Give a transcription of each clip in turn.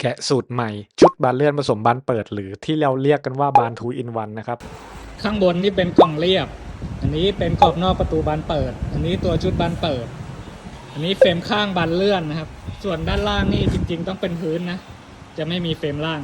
แกะสูตรใหม่ ชุดบานเลื่อนผสมบานเปิด หรือที่เราเรียกกันว่าบานทูอินวันนะครับ ข้างบนนี่เป็นกล่องเรียบ อันนี้เป็นกรอบนอกประตูบานเปิด อันนี้ตัวชุดบานเปิด อันนี้เฟรมข้างบานเลื่อนนะครับ ส่วนด้านล่างนี่จริง ๆ ต้องเป็นพื้นนะ จะไม่มีเฟรมล่าง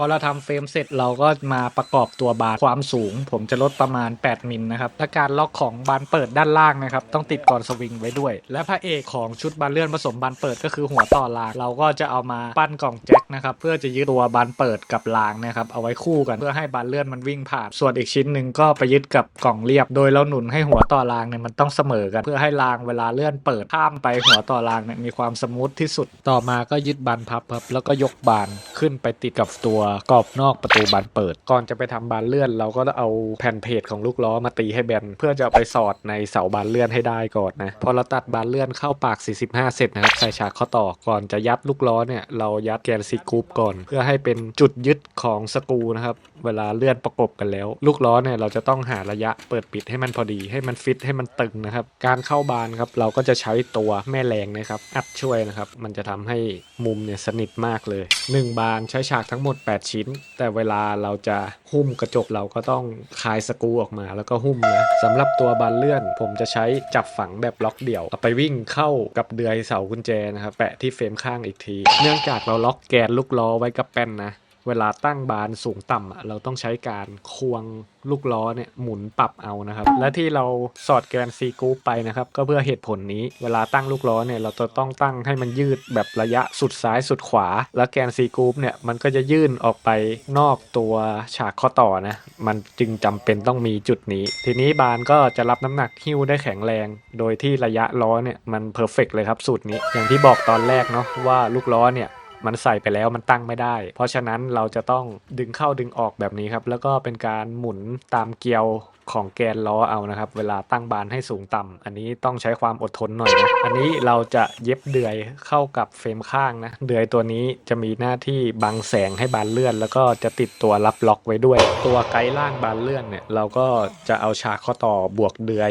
พอเราทำเฟรมเสร็จเราก็มาประกอบตัวบานความสูง ผมจะลดประมาณ 8 มิลนะครับและการล็อกของบานเปิดด้านล่างนะครับต้องติดกรอนสวิงไว้ด้วย และพระเอกของชุดบานเลื่อนผสมบานเปิดก็คือหัวต่อลางเราก็จะเอามาปั้นกล่องแจ นะครับเพื่อจะยึดตัวบานเปิดกับรางนะครับเอาไว้คู่กันเพื่อให้บานเลื่อนมันวิ่งผ่านส่วนอีกชิ้นหนึ่งก็ไปยึดกับกล่องเรียบ โดยเราหนุนให้หัวต่อรางเนี่ยมันต้องเสมอกัน เพื่อให้รางเวลาเลื่อนเปิดข้ามไปหัวต่อรางเนี่ยมีความสมูทที่สุดต่อมาก็ยึดบานพับครับแล้วก็ยกบานขึ้นไปติดกับตัวกรอบนอกประตูบานเปิด ก่อนจะไปทำบานเลื่อน เราก็เอาแผ่นเพจของลูกล้อมาตีให้แบนเพื่อจะไปสอดในเสาบานเลื่อนให้ได้ก่อนนะพอเราตัดบานเลื่อนเข้าปาก 45 เสร็จนะครับใส่ฉากข้อต่อก่อนจะยัดลูกล้อเนี่ยเรายัดแกนซีกรุ๊ปก่อน เพื่อให้เป็นจุดยึดของสกูนะครับ เวลาเลื่อนประกบกันแล้ว ลูกล้อเนี่ยเราจะต้องหาระยะเปิดปิดให้มันพอดี ให้มันฟิตให้มันตึงนะครับ การเข้าบานครับเราก็จะใช้ตัวแม่แรงนะครับ อัดช่วยนะครับ มันจะทำให้มุมเนี่ยสนิทมากเลย 1 บานใช้ฉากทั้งหมด 8 ชิ้น แต่เวลาเราจะหุ้มกระจกเราก็ต้องคลายสกูออกมาแล้วก็หุ้มนะสำหรับตัวบานเลื่อน ผมจะใช้จับฝังแบบล็อกเดี่ยวเอาไปวิ่งเข้ากับเดือยเสากุญแจนะครับแปะที่เฟรมข้างอีกที เนื่องจากเราล็อกแกนลูกล้อไว้กับแป้นนะ เวลาตั้งบานสูงต่ำอะเราต้องใช้การควงลูกล้อเนี่ยหมุนปรับเอานะครับ และที่เราสอดแกนซีกูปไปนะครับ ก็เพื่อเหตุผลนี้ เวลาตั้งลูกล้อเนี่ยเราจะต้องตั้งให้มันยืดแบบระยะสุดซ้ายสุดขวา แล้วแกนซีกูปเนี่ยมันก็จะยื่นออกไปนอกตัวฉากข้อต่อนะ มันจึงจำเป็นต้องมีจุดนี้ ทีนี้บานก็จะรับน้ำหนักหิ้วได้แข็งแรง โดยที่ระยะล้อเนี่ยมันเพอร์เฟกเลยครับสูตรนี้ อย่างที่บอกตอนแรกเนาะว่าลูกล้อเนี่ย มันใส่ไปแล้วมันตั้งไม่ได้ เพราะฉะนั้นเราจะต้องดึงเข้าดึงออกแบบนี้ครับ แล้วก็เป็นการหมุนตามเกลียวของแกนล้อเอานะครับ เวลาตั้งบานให้สูงต่ำอันนี้ต้องใช้ความอดทนหน่อยนะ อันนี้เราจะเย็บเดือยเข้ากับเฟรมข้างนะ เดือยตัวนี้จะมีหน้าที่บังแสงให้บานเลื่อน แล้วก็จะติดตัวรับล็อกไว้ด้วย ตัวไกด์ล่างบานเลื่อนเนี่ยเราก็จะเอาฉากข้อต่อบวกเดือย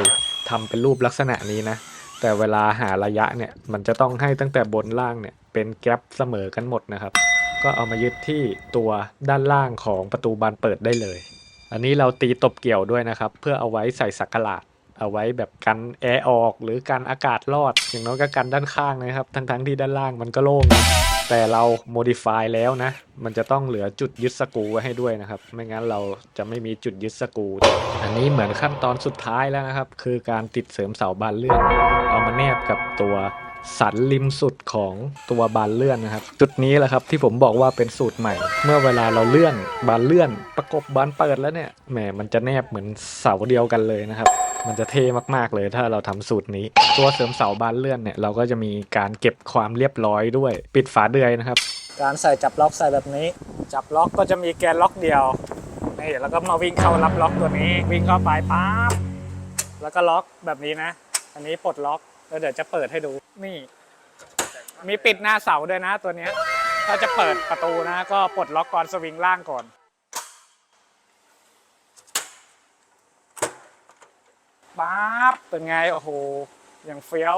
ทำเป็นรูปลักษณะนี้นะ แต่เวลาหาระยะเนี่ยมันจะต้องให้ตั้งแต่บนล่างเนี่ย เป็นแกลบเสมอกันหมดนะครับ ก็เอามายึดที่ตัวด้านล่างของประตูบานเปิดได้เลย อันนี้เราตีตบเกี่ยวด้วยนะครับ เพื่อเอาไว้ใส่สักหลาดเอาไว้แบบกันแอร์ออกหรือกันอากาศรอด อย่างน้อยก็กันด้านข้างนะครับ ทั้งๆที่ด้านล่างมันก็โล่งนะแต่เรา modify แล้วนะ มันจะต้องเหลือจุดยึดสกูไว้ให้ด้วยนะครับ ไม่งั้นเราจะไม่มีจุดยึดสกู อันนี้เหมือนขั้นตอนสุดท้ายแล้วนะครับ คือการติดเสริมเสาบานเลื่อน เอามาแนบกับตัว สันริมสุดของตัวบานเลื่อนนะครับ จุดนี้แหละครับที่ผมบอกว่าเป็นสูตรใหม่ เมื่อเวลาเราเลื่อนบานเลื่อน ประกบบานเปิดแล้วเนี่ยแหมมันจะแนบเหมือนเสาเดียวกันเลยนะครับมันจะเท่มากๆเลยถ้าเราทำสูตรนี้ ตัวเสริมเสาบานเลื่อนเนี่ยเราก็จะมีการเก็บความเรียบร้อยด้วย ปิดฝาเดือยนะครับ การใส่จับล็อกใส่แบบนี้ จับล็อกก็จะมีแกนล็อกเดียวนี่แล้วก็มาวิ่งเข้ารับล็อกตัวนี้ วิ่งเข้าไปปั๊บแล้วก็ล็อกแบบนี้นะ อันนี้ปลดล็อก แล้วเดี๋ยวจะเปิดให้ดูนี่ มีปิดหน้าเสาด้วยนะตัวเนี้ยถ้าจะเปิดประตูนะ ก็ปลดล็อกก่อนสวิงล่างก่อน ป๊าบเป็นไง โอ้โห อย่างเฟี้ยว